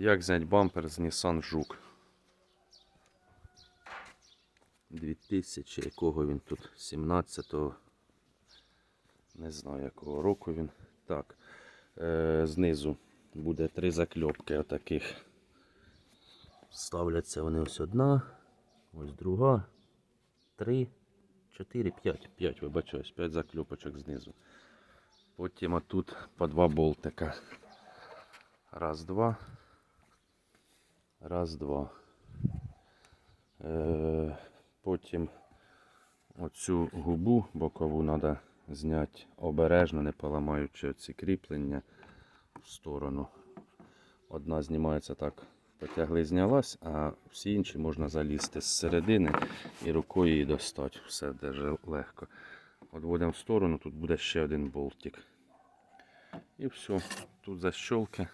Як зняти бампер з Nissan Жук? 2000, якого він тут? 17-го. Не знаю якого року він. Так. Е, знизу буде три закльопки отаких. Ставляться вони ось одна, ось друга, три, чотири, п'ять. П'ять, вибачаюсь, п'ять закльопочок знизу. Потім отут по два болтика. Раз, два. Раз, два. Е, потім оцю губу бокову треба зняти обережно, не поламаючи ці кріплення в сторону. Одна знімається так, потягли, знялась, а всі інші можна залізти з середини і рукою її достати. Все дуже легко. Одводимо в сторону, тут буде ще один болтик. І все. Тут защолки.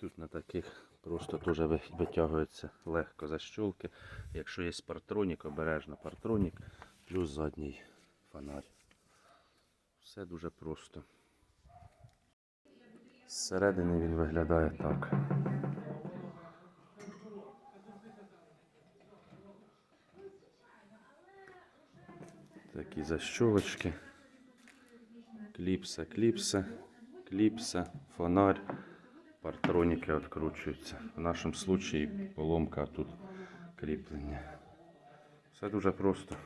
Тут на таких просто теж витягується легко защолки. Якщо є партронік, обережно партронік, плюс задній фонарь. Все дуже просто. Зсередини він виглядає так. Такі защолочки. Кліпса, кліпса, кліпса, фонарь, партроніки відкручуються. В нашому случаї поломка тут кріплення. Все дуже просто.